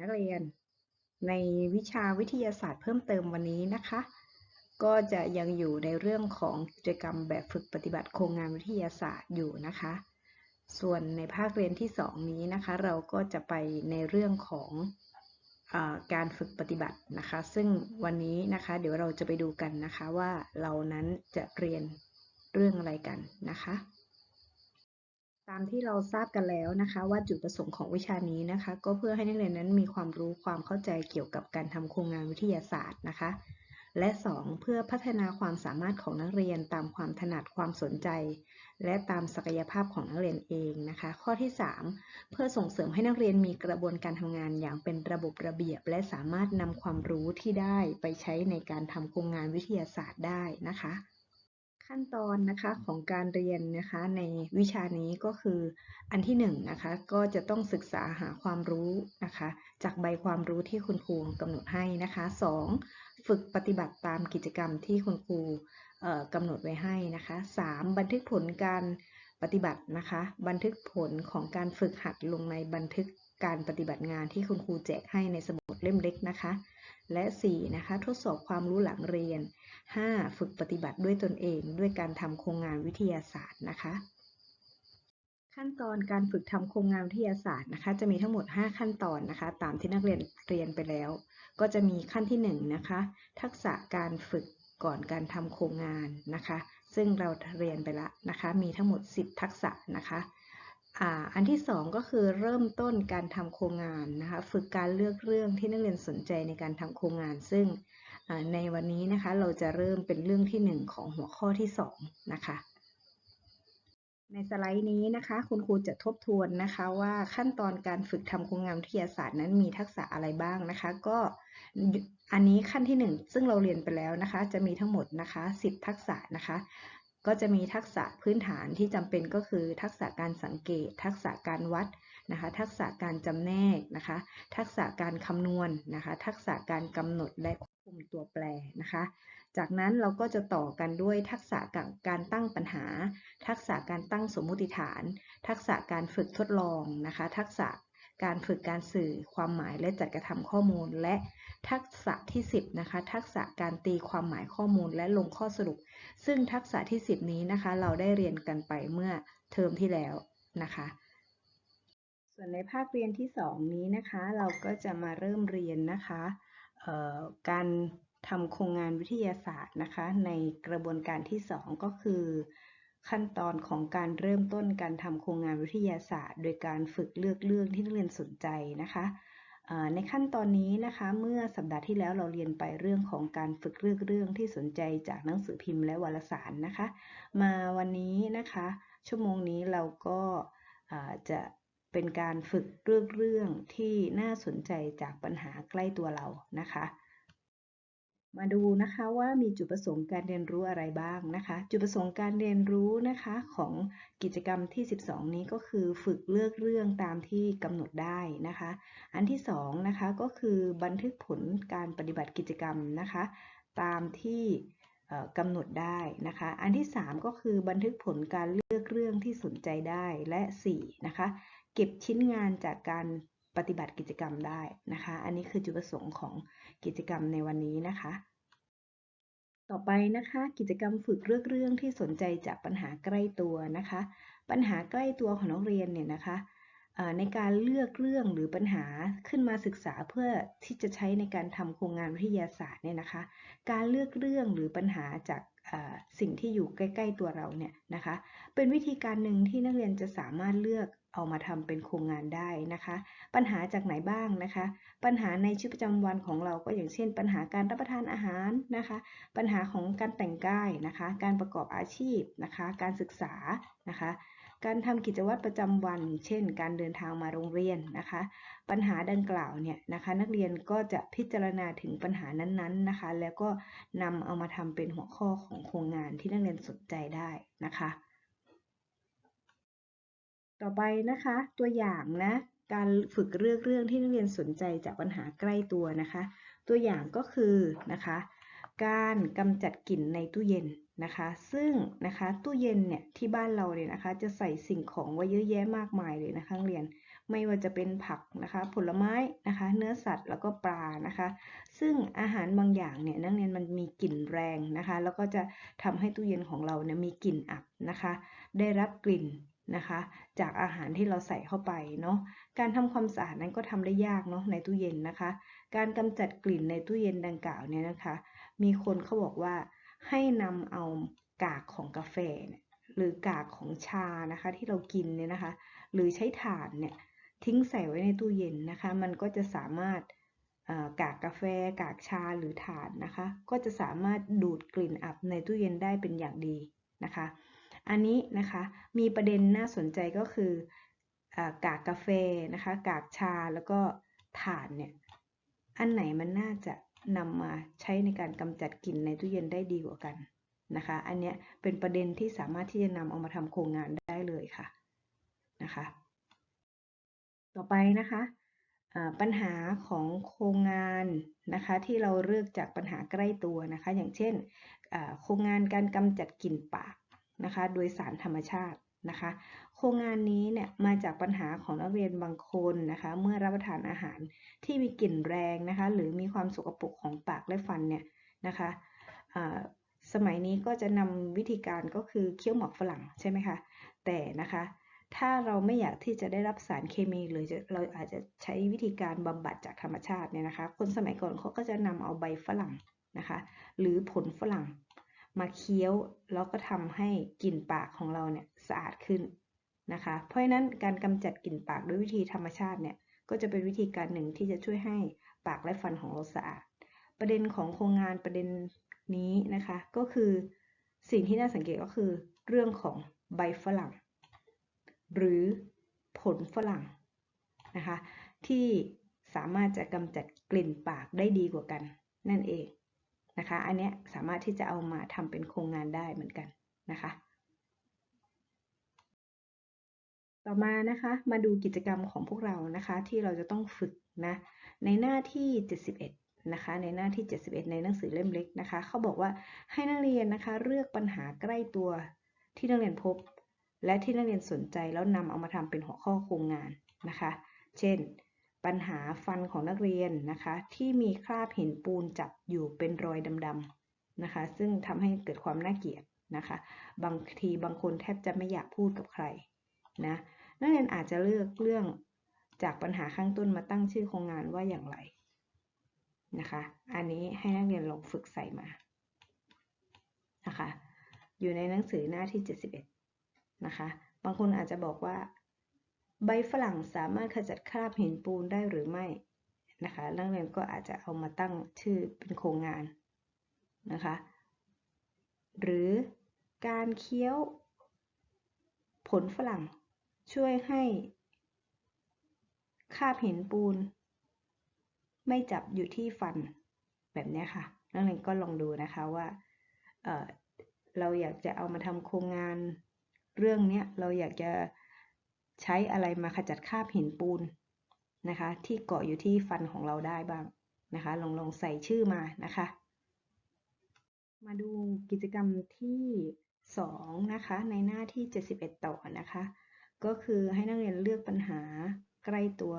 นักเรียน ในวิชาวิทยาศาสตร์เพิ่มเติมวันนี้นะคะ ก็จะยังอยู่ในเรื่องของกิจกรรมแบบฝึกปฏิบัติโครงงานวิทยาศาสตร์อยู่นะคะ ส่วนในภาคเรียนที่ 2 นี้นะคะ เราก็จะไปในเรื่องของอการฝึกปฏิบัตินะคะ ซึ่งวันนี้นะคะ เดี๋ยวเราจะไปดูกันนะคะว่าเรานั้นจะเรียนเรื่องอะไรกันนะคะ ตามที่เราทราบกันแล้วนะคะ ว่าจุดประสงค์ของวิชานี้นะคะ ก็เพื่อให้นักเรียนนั้นมีความรู้ความเข้าใจเกี่ยวกับการทำโครงงานวิทยาศาสตร์นะคะ และ 2 เพื่อพัฒนาความสามารถของนักเรียนตามความถนัดความสนใจ และตามศักยภาพของนักเรียนเองนะคะ ข้อที่ 3 เพื่อส่งเสริมให้นักเรียนมีกระบวนการทำงานอย่างเป็นระบบระเบียบ และสามารถนำความรู้ที่ได้ไปใช้ในการทำโครงงานวิทยาศาสตร์ได้นะคะ ขั้นตอนนะคะของการเรียนนะคะในวิชานี้ก็คืออันที่1นนะคะก็จะต้องศึกษาหาความรู้นะคะจากใบความรู้ที่คุณครูกำหนดให้นะคะ 2. ฝึกปฏิบัติตามกิจกรรมที่คุณครูกำหนดไว้ให้นะคะ 3. บันทึกผลการปฏิบัตินะคะ บันทึกผลของการฝึกหัดลงในบันทึกการปฏิบัติงานที่คุณครูแจกให้ในสมุดเล่มเล็กนะคะ และ 4. นะคะ ทดสอบความรู้หลังเรียน 5. ฝึกปฏิบัติด้วยตนเอง ด้วยการทำโครงงานวิทยาศาสตร์นะคะ ขั้นตอนการฝึกทำโครงงานวิทยาศาสตร์นะคะ จะมีทั้งหมด 5 ขั้นตอนนะคะ ตามที่นักเรียนเรียนไปแล้ว ก็จะมีขั้นที่1นนะคะ ทักษะการฝึกก่อนการทำโครงงานนะคะ ซึ่งเราเรียนไปแล้วนะคะ มีทั้งหมด 10 ทักษะนะคะ อันที่ 2 ก็คือเริ่มต้นการทำโครงงานนะคะ ฝึกการเลือกเรื่องที่นักเรียนสนใจในการทำโครงงาน ซึ่งในวันนี้นะคะเราจะเริ่มเป็นเรื่องที่ 1 ของหัวข้อที่ 2 นะคะ ในสไลด์นี้นะคะ คุณครูจะทบทวนนะคะว่าขั้นตอนการฝึกทำโครงงานวิทยาศาสตร์นั้นมีทักษะอะไรบ้างนะคะ ก็อันนี้ขั้นที่ 1 ซึ่งเราเรียนไปแล้วนะคะ จะมีทั้งหมดนะคะ 10 ทักษะนะคะ ก็จะมีทักษะพื้นฐานที่จำเป็นก็คือ ทักษะการสังเกต ทักษะการวัดนะคะ ทักษะการจำแนกนะคะ ทักษะการคำนวณนนะคะ ทักษะการกำหนดและควบคุมตัวแปรนะคะ จากนั้นเราก็จะต่อกันด้วยทักษะการตั้งปัญหา ทักษะการตั้งสมมุติฐาน ทักษะการฝึกทดลองนะคะ ทักษะ การฝึกการสื่อความหมายและจัดกระทำข้อมูล และทักษะที่ 10 นะคะ ทักษะการตีความหมายข้อมูลและลงข้อสรุป ซึ่งทักษะที่ 10 นี้นะคะ เราได้เรียนกันไปเมื่อเทอมที่แล้วนะคะ ส่วนในภาคเรียนที่ 2 นี้นะคะ เราก็จะมาเริ่มเรียนนะคะการทำโครงงานวิทยาศาสตร์นะคะ ในกระบวนการที่ 2 ก็คือ ขั้นตอนของการเริ่มต้นการทำโครงงานวิทยาศาสตร์ โดยการฝึกเลือกเรื่องที่นักเรียนสนใจนะคะในขั้นตอนนี้นะคะเมื่อสัปดาห์ที่แล้วเราเรียนไปเรื่องของการฝึกเลือกเรื่องที่สนใจจากหนังสือพิมพ์และวารสารนะคะ มาวันนี้นะคะ ชั่วโมงนี้เราก็จะเป็นการฝึกเลือกเรื่องที่น่าสนใจจากปัญหาใกล้ตัวเรานะคะ มาดูนะคะว่ามีจุดประสงค์การเรียนรู้อะไรบ้างนะคะ จุดประสงค์การเรียนรู้นะคะของกิจกรรมที่ 12 นี้ก็คือฝึกเลือกเรื่องตามที่กำหนดได้นะคะ อันที่2นะคะก็คือบันทึกผลการปฏิบัติกิจกรรมนะคะ ตามที่กำหนดได้นะคะ อันที่ 3 ก็คือบันทึกผลการเลือกเรื่องที่สนใจได้และ 4 นะคะ เก็บชิ้นงานจากการ ปฏิบัติกิจกรรมได้นะคะ อันนี้คือจุดประสงค์ของกิจกรรมในวันนี้นะคะ ต่อไปนะคะ กิจกรรมฝึกเลือกเรื่องที่สนใจจากปัญหาใกล้ตัวนะคะ ปัญหาใกล้ตัวของนักเรียนเนี่ยนะคะในการเลือกเรื่องหรือปัญหาขึ้นมาศึกษาเพื่อที่จะใช้ในการทำโครงงานวิทยาศาสตร์เนี่ยนะคะ การเลือกเรื่องหรือปัญหาจาก สิ่งที่อยู่ใกล้ ๆ ตัวเราเนี่ยนะคะ เป็นวิธีการหนึ่งที่นักเรียนจะสามารถเลือกเอามาทำเป็นโครงงานได้นะคะ ปัญหาจากไหนบ้างนะคะ ปัญหาในชีวิตประจำวันของเราก็อย่างเช่น ปัญหาการรับประทานอาหารนะคะ ปัญหาของการแต่งกายนะคะ การประกอบอาชีพนะคะ การศึกษานะคะ การทำกิจวัตรประจำวัน เช่น การเดินทางมาโรงเรียนนะคะ ปัญหาดังกล่าวเนี่ยนะคะ นักเรียนก็จะพิจารณาถึงปัญหานั้นๆนะคะ แล้วก็นำเอามาทำเป็นหัวข้อของโครงงานที่นักเรียนสนใจได้นะคะ ต่อไปนะคะ ตัวอย่างนะการฝึกเลือกเรื่องที่นักเรียนสนใจจากปัญหาใกล้ตัวนะคะ ตัวอย่างก็คือนะคะ การกำจัดกลิ่นในตู้เย็น นะคะ ซึ่งนะคะตู้เย็นเนี่ยที่บ้านเราเนี่ยนะคะ จะใส่สิ่งของไว้เยอะแยะมากมายเลยนะคะเรียน ไม่ว่าจะเป็นผักนะคะ ผลไม้นะคะ เนื้อสัตว์แล้วก็ปลานะคะ ซึ่งอาหารบางอย่างเนี่ยนักเรียนมันมีกลิ่นแรงนะคะ แล้วก็จะทำให้ตู้เย็นของเราเนี่ยมีกลิ่นอับนะคะ ได้รับกลิ่นนะคะ จากอาหารที่เราใส่เข้าไปเนาะการทำความสะอาดนั้นก็ทำได้ยากเนาะในตู้เย็นนะคะ การกำจัดกลิ่นในตู้เย็นดังกล่าวเนี่ยนะคะ มีคนเขาบอกว่า ให้นำเอากากของกาแฟเนี่ยหรือกากของชานะคะที่เรากินเนี่ยนะคะ หรือใช้ถ่านเนี่ยทิ้งใส่ไว้ในตู้เย็นนะคะ มันก็จะสามารถกากกาแฟ กากชาหรือถ่านนะคะ ก็จะสามารถดูดกลิ่นอับในตู้เย็นได้เป็นอย่างดีนะคะ อันนี้นะคะมีประเด็นน่าสนใจก็คือกากกาแฟนะคะ กากชาแล้วก็ถ่านเนี่ยอันไหนมันน่าจะ นำมาใช้ในการกำจัดกลิ่นในตู้เย็นได้ดีกว่ากันนะคะ อันนี้เป็นประเด็นที่สามารถที่จะนำเอามาทำโครงงานได้เลยค่ะนะคะ ต่อไปนะคะปัญหาของโครงงานนะคะที่เราเลือกจากปัญหาใกล้ตัวนะคะ อย่างเช่นโครงงานการกำจัดกลิ่นปากนะคะ โดยสารธรรมชาติ นะคะ โครงงานนี้เนี่ยมาจากปัญหาของนักเรียนบางคนนะคะ เมื่อรับประทานอาหารที่มีกลิ่นแรงนะคะ หรือมีความสกปรกของปากและฟันเนี่ยนะคะสมัยนี้ก็จะนำวิธีการก็คือเคี้ยวหมอกฝรั่งใช่ไหมคะแต่นะคะถ้าเราไม่อยากที่จะได้รับสารเคมีหรือเราอาจจะใช้วิธีการบำบัดจากธรรมชาติเนี่ยนะคะ คนสมัยก่อนเขาก็จะนำเอาใบฝรั่งนะคะ หรือผลฝรั่ง มาเคี้ยวแล้วก็ทำให้กลิ่นปากของเราเนี่ยสะอาดขึ้นนะคะ เพราะฉะนั้นการกำจัดกลิ่นปากด้วยวิธีธรรมชาติเนี่ยก็จะเป็นวิธีการหนึ่งที่จะช่วยให้ปากและฟันของเราสะอาด ประเด็นของโครงงานประเด็นนี้นะคะก็คือสิ่งที่น่าสังเกตก็คือเรื่องของใบฝรั่ง หรือผลฝรั่งนะคะที่สามารถจะกำจัดกลิ่นปากได้ดีกว่ากันนั่นเอง นะคะ อันนี้สามารถที่จะเอามาทำเป็นโครงงานได้เหมือนกันนะคะ ต่อมานะคะ มาดูกิจกรรมของพวกเรานะคะ ที่เราจะต้องฝึกนะ ในหน้าที่ 71 นะคะ ในหน้าที่ 71 ในหนังสือเล่มเล็กนะคะ เขาบอกว่าให้นักเรียนนะคะ เลือกปัญหาใกล้ตัวที่นักเรียนพบ และที่นักเรียนสนใจแล้วนำเอามาทำเป็นหัวข้อโครงงานนะคะ เช่น ปัญหาฟันของนักเรียนนะคะ ที่มีคราบหินปูนจับอยู่เป็นรอยดำๆนะคะ ซึ่งทำให้เกิดความน่าเกลียดนะคะ บางทีบางคนแทบจะไม่อยากพูดกับใครนะนักเรียนอาจจะเลือกเรื่องจากปัญหาข้างต้นมาตั้งชื่อโครงงานว่าอย่างไรนะคะ อันนี้ให้นักเรียนลองฝึกใส่มานะคะ อยู่ในหนังสือหน้าที่ 71 นะคะ บางคนอาจจะบอกว่า ใบฝรั่งสามารถขจัดคราบหินปูนได้หรือไม่นะคะนักเรียนก็อาจจะเอามาตั้งชื่อเป็นโครงงานนะคะ หรือการเคี้ยวผลฝรั่งช่วยให้คราบหินปูน ไม่จับอยู่ที่ฟันแบบนี้ค่ะ นักเรียนก็ลองดูนะคะว่าเเราอยากจะเอามาทำโครงงานเรื่องนี้เราอยากจะ ใช้อะไรมาขจัดคราบหินปูนนะคะ ที่เกาะอยู่ที่ฟันของเราได้บ้างนะคะ ลองลองใส่ชื่อมานะคะ มาดูกิจกรรมที่2นะคะในหน้าที่ 71 ต่อนะคะ ก็คือให้นักเรียนเลือกปัญหาใกล้ตัว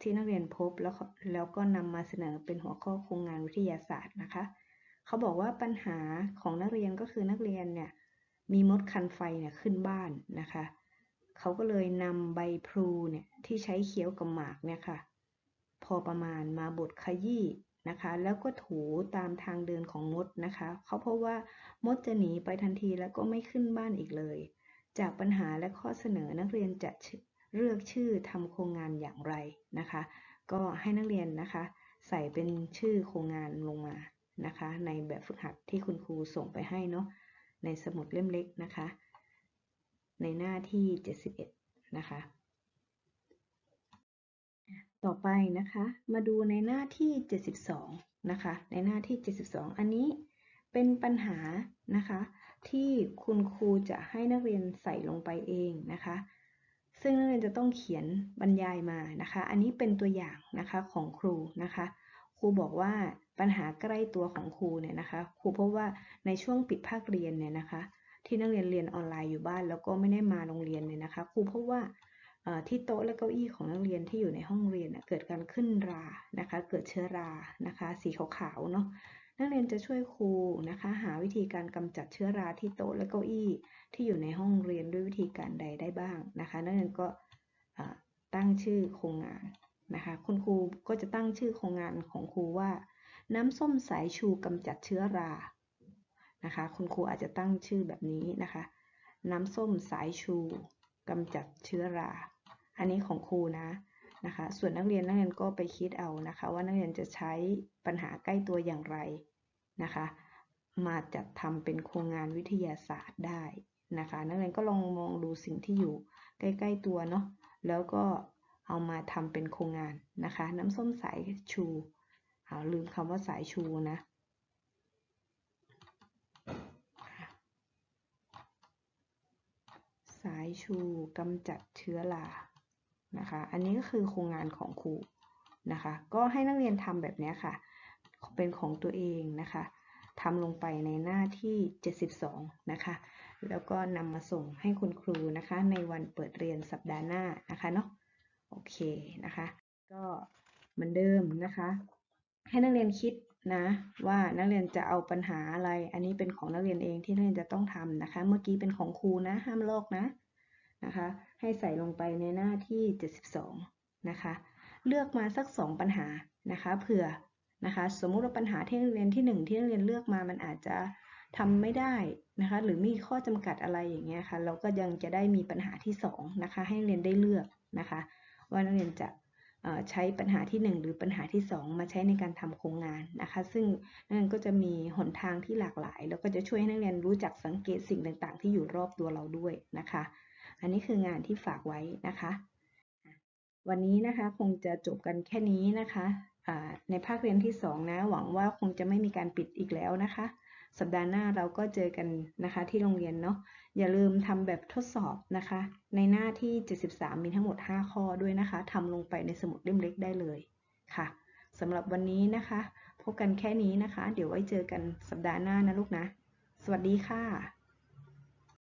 ที่นักเรียนพบแล้วแล้วก็นำมาเสนอเป็นหัวข้อโครงงานวิทยาศาสตร์นะคะ เขาบอกว่าปัญหาของนักเรียนก็คือนักเรียนเนี่ยมีมดคันไฟเนี่ยขึ้นบ้านนะคะ เขาก็เลยนำใบพลูเนี่ยที่ใช้เคี้ยวกับหมากเนี่ยค่ะ พอประมาณมาบดขยี้นะคะ แล้วก็ถูตามทางเดินของมดนะคะเขาเพราะว่ามดจะหนีไปทันทีแล้วก็ไม่ขึ้นบ้านอีกเลย จากปัญหาและข้อเสนอนักเรียนจะเลือกชื่อทำโครงงานอย่างไรนะคะ ก็ให้นักเรียนนะคะ ใส่เป็นชื่อโครงงานลงมานะคะ ในแบบฝึกหัดที่คุณครูส่งไปให้เนาะในสมุดเล่มเล็กนะคะ ในหน้าที่ 71 นะคะ ต่อไปนะคะ มาดูในหน้าที่ 72 นะคะ ในหน้าที่ 72 อันนี้เป็นปัญหานะคะ ที่คุณครูจะให้นักเรียนใส่ลงไปเองนะคะ ซึ่งนักเรียนจะต้องเขียนบรรยายมานะคะ อันนี้เป็นตัวอย่างนะคะของครูนะคะ ครูบอกว่าปัญหาใกล้ตัวของครูเนี่ยนะคะ ครูพบว่าในช่วงปิดภาคเรียนเนี่ยนะคะ ที่นักเรียนเรียนออนไลน์อยู่บ้าน แล้วก็ไม่ได้มาโรงเรียนเนี่ยนะคะครูพบว่าเอ่อที่โต๊ะและเก้าอี้ของนักเรียนที่อยู่ในห้องเรียนเกิดการขึ้นรานะคะ เกิดเชื้อรานะคะ สีขาวๆเนาะนักเรียนจะช่วยครูนะคะ หาวิธีการกำจัดเชื้อราที่โต๊ะและเก้าอี้ที่อยู่ในห้องเรียนด้วยวิธีการใดได้บ้างนะคะ นักเรียนก็ตั้งชื่อโครงงานนะคะ คุณครูก็จะตั้งชื่อโครงงานของครูว่า น้ำส้มสายชูกำจัดเชื้อรา นะคะ คุณครูอาจจะตั้งชื่อแบบนี้นะคะ น้ำส้มสายชูกำจัดเชื้อรา อันนี้ของครูนะนะคะ ส่วนนักเรียนนักเรียนก็ไปคิดเอานะคะ ว่านักเรียนจะใช้ปัญหาใกล้ตัวอย่างไรนะคะ มาจัดทำเป็นโครงงานวิทยาศาสตร์ได้นะคะ นักเรียนก็ลองมองดูสิ่งที่อยู่ใกล้ ๆตัวเนาะแล้วก็เอามาทำเป็นโครงงานนะคะ น้ำส้มสายชูเอาลืมคำว่าสายชูนะ สายชูกำจัดเชื้อรานะคะ อันนี้ก็คือโครงงานของครูนะคะ ก็ให้นักเรียนทำแบบนี้ค่ะ เป็นของตัวเองนะคะทำลงไปในหน้าที่ 72 นะคะ แล้วก็นำมาส่งให้คุณครูนะคะ ในวันเปิดเรียนสัปดาห์หน้านะคะเนาะ โอเคนะคะ ก็เหมือนเดิมนะคะ ให้นักเรียนคิด นะว่านักเรียนจะเอาปัญหาอะไร อันนี้เป็นของนักเรียนเองที่นักเรียนจะต้องทำนะคะ เมื่อกี้เป็นของครูนะ ห้ามลอกนะนะคะ ให้ใส่ลงไปในหน้าที่ 72 นะคะ เลือกมาสัก 2 ปัญหานะคะเผื่อนะคะ สมมุติว่าปัญหาที่นักเรียนที่ 1 ที่นักเรียนเลือกมามันอาจจะทำไม่ได้นะคะ หรือมีข้อจำกัดอะไรอย่างเงี้ยค่ะ เราก็ยังจะได้มีปัญหาที่2นะคะ ให้เรียนได้เลือกนะคะ ว่านักเรียนจะ ใช้ปัญหาที่ 1 หรือปัญหาที่ 2 มาใช้ในการทำโครงงานนะคะ ซึ่งนักเรียนก็จะมีหนทางที่หลากหลาย แล้วก็จะช่วยให้นักเรียนรู้จักสังเกตสิ่งต่างๆ ที่อยู่รอบตัวเราด้วยนะคะ อันนี้คืองานที่ฝากไว้นะคะ วันนี้นะคะคงจะจบกันแค่นี้นะคะในภาคเรียนที่ 2 นะ หวังว่าคงจะไม่มีการปิดอีกแล้วนะคะ สัปดาห์หน้าเราก็เจอกันนะคะที่โรงเรียนเนาะอย่าลืมทำแบบทดสอบนะคะ ในหน้าที่ 73 มีทั้งหมด 5 ข้อด้วยนะคะทำลงไปในสมุดเล่มเล็กได้เลยค่ะสำหรับวันนี้นะคะ พบกันแค่นี้นะคะ เดี๋ยวไว้เจอกันสัปดาห์หน้านะลูกนะ สวัสดีค่ะ